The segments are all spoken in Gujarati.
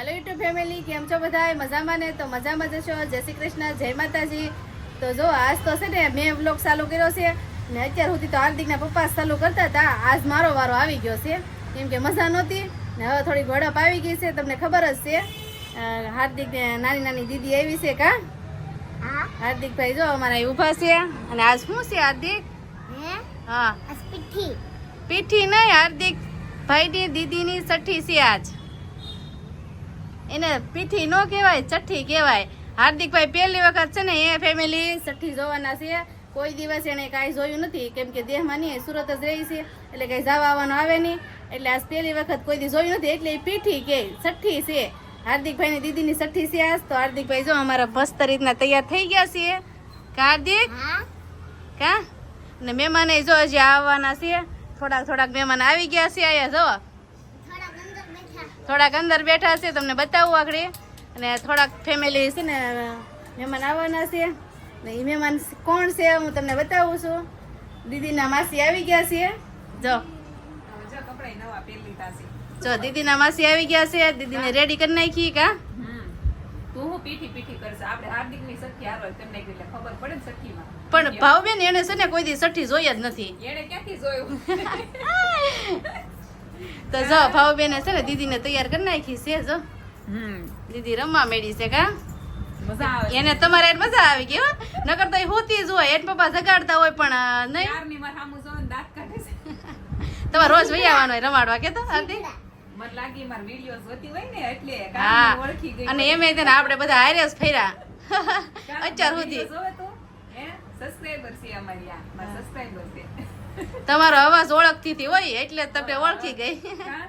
હેલો યુટ્યુબ ફેમિલી કેમ છો બધા મજામાં ને? તો મજામાં જશો જય શ્રી કૃષ્ણ. જય માતાજી. તો જો આજ તો છે ને મેં વ્લોગ ચાલુ કર્યો છે ને અત્યાર સુધી તો હાર્દિકના પપ્પા ચાલુ કરતા હતા. આજ મારો વારો આવી ગયો છે. કેમ કે મજા નહોતી. ને હવે થોડી વડપ આવી ગઈ છે. તમને ખબર જ છે. હાર્દિક નાની નાની દીદી આવી છે કા? હા. હાર્દિક જો અમારા ઊભા છે. અને આજ શું છે હાર્દિક? હે? હા. પીઠી. પીઠી નહીં હાર્દિક ભાઈની દીદીની છઠ્ઠી છે આજ. એને પીઠી નો કહેવાય છઠ્ઠી કહેવાય. હાર્દિકભાઈ પહેલી વખત છે ને એ ફેમિલી છઠ્ઠી જોવાના છે. કોઈ દિવસ એને કાંઈ જોયું નથી કેમ કે દેહમાં નહીં સુરત જ રહી છે એટલે કાંઈ જવા આવવાનું આવે નહીં. એટલે આજ પહેલી વખત કોઈ દી જોયું નથી એટલે એ પીઠી કે છઠ્ઠી છે. હાર્દિકભાઈની દીદીની છઠ્ઠી છે આજ. તો હાર્દિકભાઈ જો અમારા મસ્ત રીતના તૈયાર થઈ ગયા છીએ. કા હાર્દિક? હા. કા? ને મહેમાને જો હજી આવવાના છે. થોડાક થોડાક મહેમાન આવી ગયા છે અહીંયા જો. થોડાક અંદર બેઠા છે તમને બતાવું આગળ. અને થોડાક ફેમિલી છે ને મહેમાન આવવાના છે. ને એ મહેમાન કોણ છે હું તમને બતાવું છું. દીદીના માસી આવી ગયા છે. જો. જો દીદીના માસી આવી ગયા છે. દીદીને રેડી કરી નાખી કા પણ ભાવબેન એને છે ને કોઈ દી સઠ્ઠી જોઈ જ નથી. એને ક્યાંથી જોયું? તો જો ભાવબેને છે ને દીદીને તૈયાર કરી નાખી છે જો. હમ. દીદી રમવા મેળી છે કા? એને તમારે એને મજા આવી ગઈ હો. નકર તો હોતી જ હોય એને પપ્પા જગાડતા હોય પણ નહીં. તમારે રોજ વહી આવવાનો હોય રમાડવા કેતો હાર્દિક મને લાગી માર વીડિયો જોતી હોય ને એટલે હા. કારની ઓળખી ગઈ અને એમે તેને આપણે બધા હારે જ ફર્યા. કાં અત્યાર સુધી. video જોવે તું? હે? સબસ્ક્રાઇબર છે અમારી આ મારા છે. તમારો અવાજ ઓળખતી હતી હોય એટલે જ તમને ઓળખી ગઈ. કાં?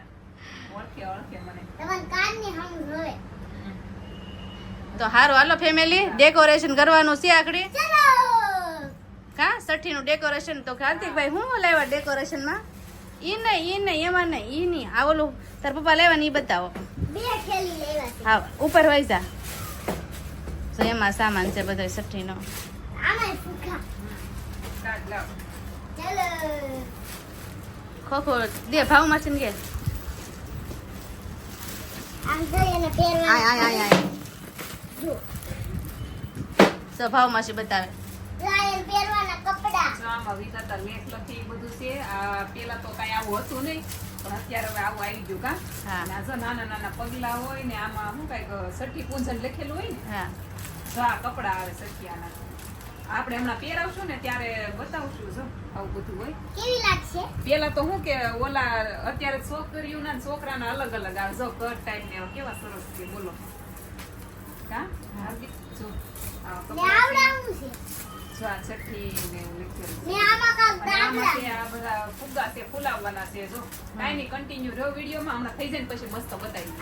ઓળખે ઓળખે મને. તમારે કાનની હમ જોવે. તો હારું હાલો ફેમિલી ડેકોરેશન કરવાનું છે આકડી કા? સઠ્ઠી નું ડેકોરેશન તો કાર્તિકભાઈ હું લાવ્યા ડેકોરેશનમાં ઈ નહીં ઈ નહીં એમાં નહીં ઈ નહીં. આ ઓલું તાર પપ્પા લેવા ને ઈ બતાવો. હા ઉપર વહી જા. તો એમાં સામાન છે બધો સઠી નો આમાં ખોખો દે ભાવમાં છે ને કે આમ જોઈ અને પહેરવા આય આય આય આય જો તો ભાવમાં છે બતાવે લાયન પહેરવાના કપડા જો આમાં વિધાતા લેખ લખી એ બધું છે આ પેલા તો કઈ આવું હતું નહીં પણ અત્યારે હવે આવું આવી ગયું કા હા. અને આ જો નાના નાના પગલા હોય ને આમાં શું કઈ સઠી પૂંજન લખેલું હોય ને હા આ કપડા આવે સખિયાના આપણે હમણાં પહેરાવશું ને ત્યારે બતાવશું જો આવું બધું હોય. કેવી લાગશે? પેલા તો શું કે ઓલા અત્યારે છોકરીઓના છોકરા છોકરાના અલગ અલગ આવે. જો કટ ટાઈપ ને કેવા સરસ છે બોલો. કા? હાર્દિક જો. ને. ને ફુલાવવાના છે જો. કાંઈ કન્ટિન્યુ રહ્યો વિડીયોમાં. હમણાં થઈ જાય ને પછી મસ્ત બતાવી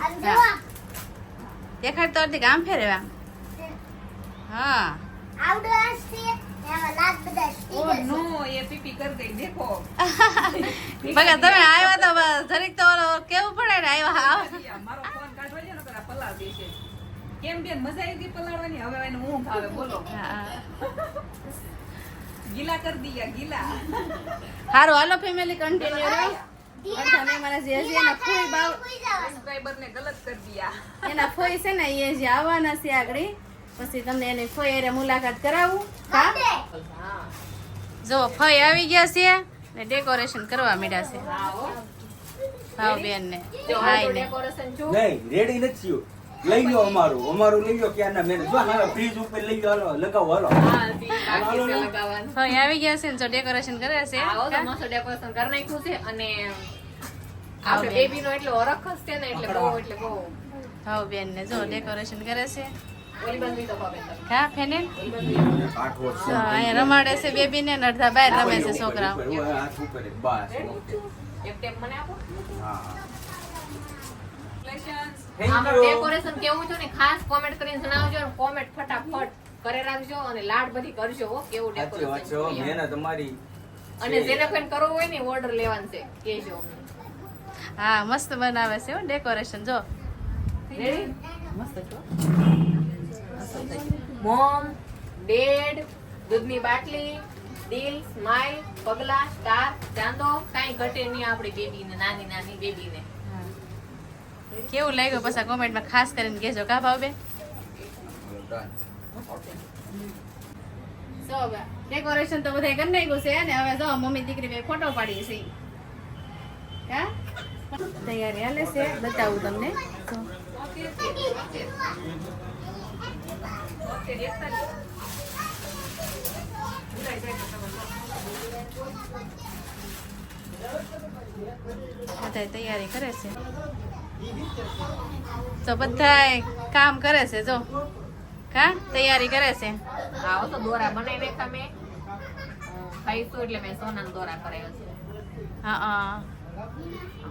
દેખાડ તો અર્ધિક આમ ફેરવા હા. કેમ બેન મજા આવી ગઈ પલાળવાની? હવે એને ઊંઘ આવે બોલો. ગીલા કર દિયા ગીલા. હારું હાલો ફેમિલી કન્ટિન્યુ રહ્યો. અડધા મારા જે એના ફોઈ બાવ સબસ્ક્રાઇબર ને ગલત કર દિયા. એના ફોઈ છે ને એ જે આવવાના છે આગળ. પછી તમને એની ફોઈ હારે મુલાકાત કરાવું. હા? જો ફોઈ આવી ગયા છે ને ડેકોરેશન કરવા માંડ્યા છે. ભાવ બેન ને ભાઈ ને ડેકોરેશન જો નહીં રેડી નથી થયું. લઈ લો અમારું અમારું લઈ લો ક્યાં ના મેં. જો હાલો ફ્રીજ ઉપર લઈ લો લગાવો હાલો. હા બાકી છે લગાવવાનું. ફોઈ આવી ગયા છે ને જો ડેકોરેશન કરે છે. આવો તો મસ્ત ડેકોરેશન કરી નાખ્યું છે અને આપણે. બેબી નો એટલો ઓરખ જ છે ને એટલે બહુ એટલે બહુ. ભાવ બેન ને જો ડેકોરેશન કરે છે. રમાડે છે બેબી ને અડધા બહાર રમે છે છોકરાઓ. હાથ ઉપર જ, બસ એક ટેપ મને આપો. હા. Congratulations. Thank આમાં you. ડેકોરેશન કેવું છે ને ખાસ કોમેન્ટ કરીને જણાવજો અને કોમેન્ટ ફટાફટ કરે રાખજો અને લાડ બધી કરજો હો કેવું છે ડેકોરેશન મહેનત તમારી અને જેને કોઈ કરવું હોય ને ઓર્ડર લેવાનું છે. કેજો હા મસ્ત બનાવે છે હો ડેકોરેશન જો. Ready? મોમ ડેડ દૂધની બાટલી દિલ સ્માઈલ પગલા સ્ટાર ચાંદો કાંઈ ઘટે નહીં આપણી બેબીને નાની નાની બેબીને. કેવું લાગ્યું પછી કોમેન્ટમાં ખાસ કરીને કહેજો કા ભાવ બે સો ડેકોરેશન તો બધાય કરી નાખ્યું છે ને હવે જો મમ્મી દીકરી બે ફોટો પાડીએ છે. હા? તૈયારી હાલે છે બતાવું તમને. જો. બધાય તૈયારી કરે છે. તો બધાય કામ કરે છે જો. કા? તૈયારી કરે છે. આવો તો દોરા બનાવીને તમે. ખાઈશું એટલે મેં સોનાના દોરા કરાયો છે. હા હા.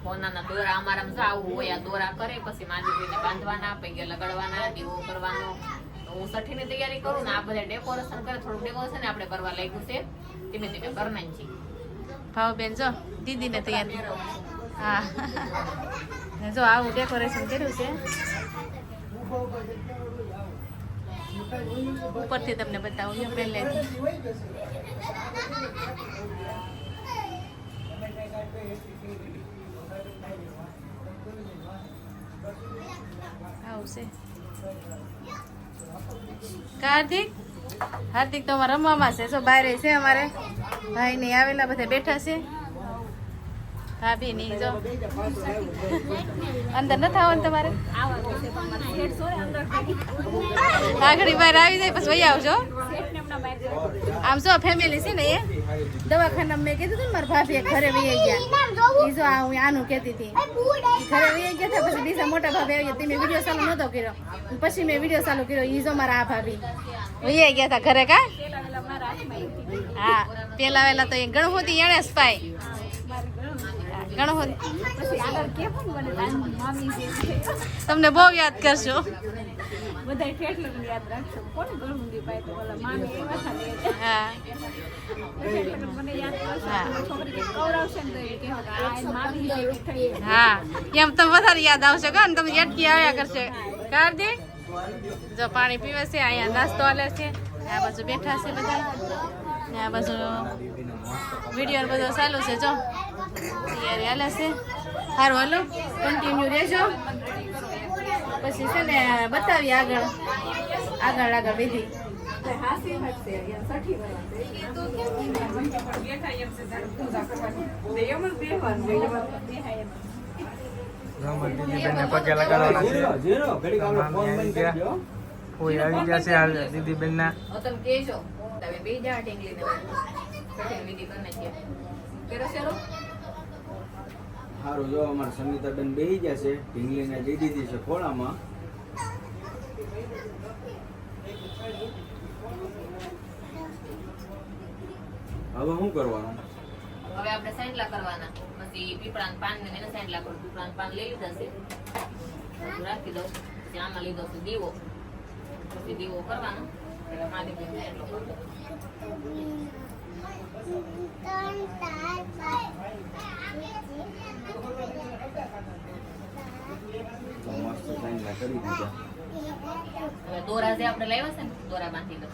સોનાના દોરા અમારા આવું હોય આ દોરા કરે પછી માદીને બાંધવાના પૈકી લગાડવાના દીવો કરવાનો. તો હું સઠીની તૈયારી કરું ને આ બધા ડેકોરેશન કરે, થોડુંક ડેકોરેશન આપણે કરવા લાગ્યું છે. ધીમે ધીમે કરનાર છીએ ભાવબેન જો, દીદીને તૈયાર. હા. જો, આવું ડેકોરેશન કર્યું છે. ઉપરથી તમને બતાવું છે. કાર્તિક હાર્દિક તો અમારા રમવામાં છે. જો બારે છે અમારે. ભાઈ ની આવેલા બધા બેઠા છે. ભાભી ની જો. અંદર નથી આવવાનું તમારે? આગળ બહાર આવી જાય, પછી વહી આવજો. આમ જો ફેમિલી છે ને એ. દવાખાના મેં કીધું હતું ને, મારા ભાભી ઘરે વહી ગયા. જો આ હું આનું કહેતી હતી. ઘરે એ ગયા હતા પછી બીજા મોટા ભાભી આવી હતી મેં વીડિયો ચાલુ નતો કર્યો. પછી મેં વીડિયો ચાલુ કર્યો ઈજો જો મારા આ ભાભી. વહી ગયા હતા ઘરે કા? હા પેલા વેલા તો એ ગણપતિ એને જ પાય. ગણપતિ. તમને બહુ યાદ કરશો હા હા. એમ તો વધારે યાદ આવશે. કે ને તમે એટકી આવ્યા કરશે. કાર્તિક જો પાણી પીવે છે અહીંયા નાસ્તો આલે છે. આ બાજુ બેઠા છે બધા. ને આ બાજુ વીડિયો બધો ચાલુ છે જો. તૈયારી આલે છે. સારું હાલો. કન્ટિન્યુ રહેજો. પછી છે ને બતાવી આગળ. આગળ આગળ વિધિ. કરવાની ને એમ જ બેહવાનું હોય, એમ જ. અમારી દીદીબેનને પગે લગાડવાના છે. Zero, zero. ઘડીક આપણો ફોન બંધ કરી કોઈ આવી ગયા છે આ દીદીબેનના? હવે તમે કહેજો તમે બે જા ઢીંગલીને સઠીની વિધિ કરી નાખીએ હારું જો અમારા સંગીતાબેન બેહી ગયા છે ઢીંગલીને દઈ દીધી છે ખોળામાં. હવે શું કરવાનું? હવે આપણે સાંડલા કરવાના. પછી પીપળાના પાન ને એને સાંડલા કરું. પીપળાના પાન લઈ લીધા છે. રાખી દઉં. પછી આમાં લીધો છે દીવો. પછી દીવો કરવાનો. એટલે મહાદેવને તો મસ્ત સાંજલા કરી દીધા હવે દોરા જે આપણે લાવ્યા છે ને દોરા બાંધી દઉં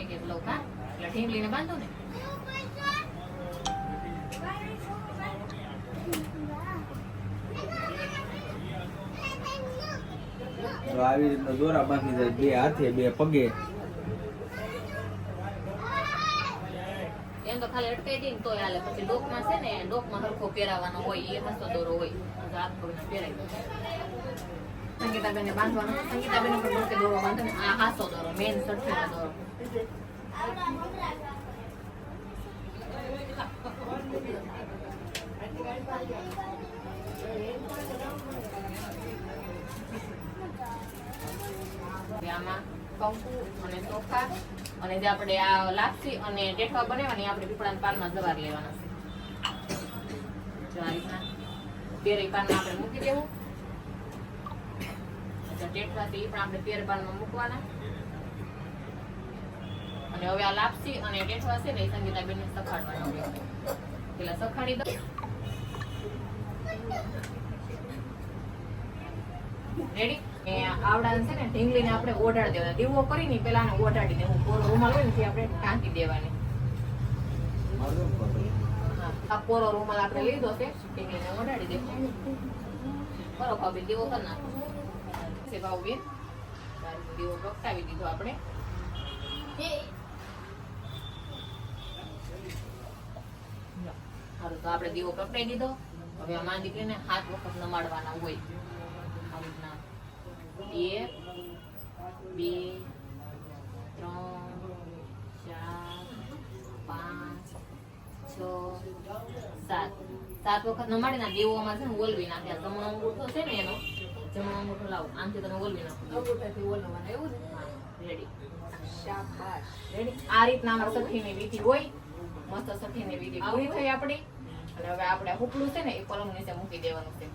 એક એક લઉં કા એટલે ઢીંગલીને બાંધો ને. તો આવી રીતના દોરા બાંધી જાય બે હાથે બે પગે. એમ તો ખાલી અટકાઈ દઈને તોય હાલે. પછી ડોકમાં છે ને ડોકમાં હરખો પહેરાવાનો હોય એ હસ્તો દોરો હોય. તો હાથ પગને પહેરાઈ દો સંગીતાબેનને બાંધવાનો સંગીતાબેન પણ ડોકે દોરો બાંધો ને આ હાસો દોરો મેન સઠ્ઠીનો દોરો આમાં કંકુ અને ચોખા, અને જે આપણે આ લાપસી અને ટેઠવા બનાવવાની, આપણે પીપળાના પાનમાં જવાર લેવાના છે. જો પાનમાં આપણે મૂકી દેવું. એ પણ આપણે તેર બાલમાં મૂકવાના. અને હવે આ લાપસી અને ટેઠવા છે ને એ સંગીતાબેનને સખાડવાના પેલા સખાડી દો. રેડી આવડાને છે ને ઢીંગલીને આપણે ઓઢાડી દેવાના. દીવો કરીને પેલા ઓઢાડી દેવું કોરો રૂમાલ હોય ને આપણે ટાંકી દેવાની. હા, આ કોરો રૂમાલ આપણે લીધો છે. ઢીંગલીને ઓઢાડી દેવું કરો ભાભી દીવો કરી નાખો. છે ભાવબેન તારી દીવો પ્રગટાવી દીધો આપણે. સારું તો આપણે દીવો પ્રગટાવી દીધો. હવે અમારા દીકરીને હાથ વખત નમાડવાના હોય. આવી રીતના. એક, બે, ત્રણ, ચાર, પાંચ, છ, સાત. સાત વખત નમાડીના દેવો અમારે છે ને ઓલવી નાખ્યા. જમણો અંગૂઠો છે ને એનો. જમણો અંગૂઠો લાવો. આમથી તમે ઓલવી નાખો. અંગૂઠાથી ઓલવવાના એવું ને રેડી શાબાશ. રેડી આ રીતના અમારા સઠ્ઠીની વિધિ હોય. મસ્ત સઠ્ઠીની વિધિ પૂરી થઈ આપણી. અને હવે આપણે હુકલું છે ને એ પલંગ નીચે મૂકી દેવાનું છે.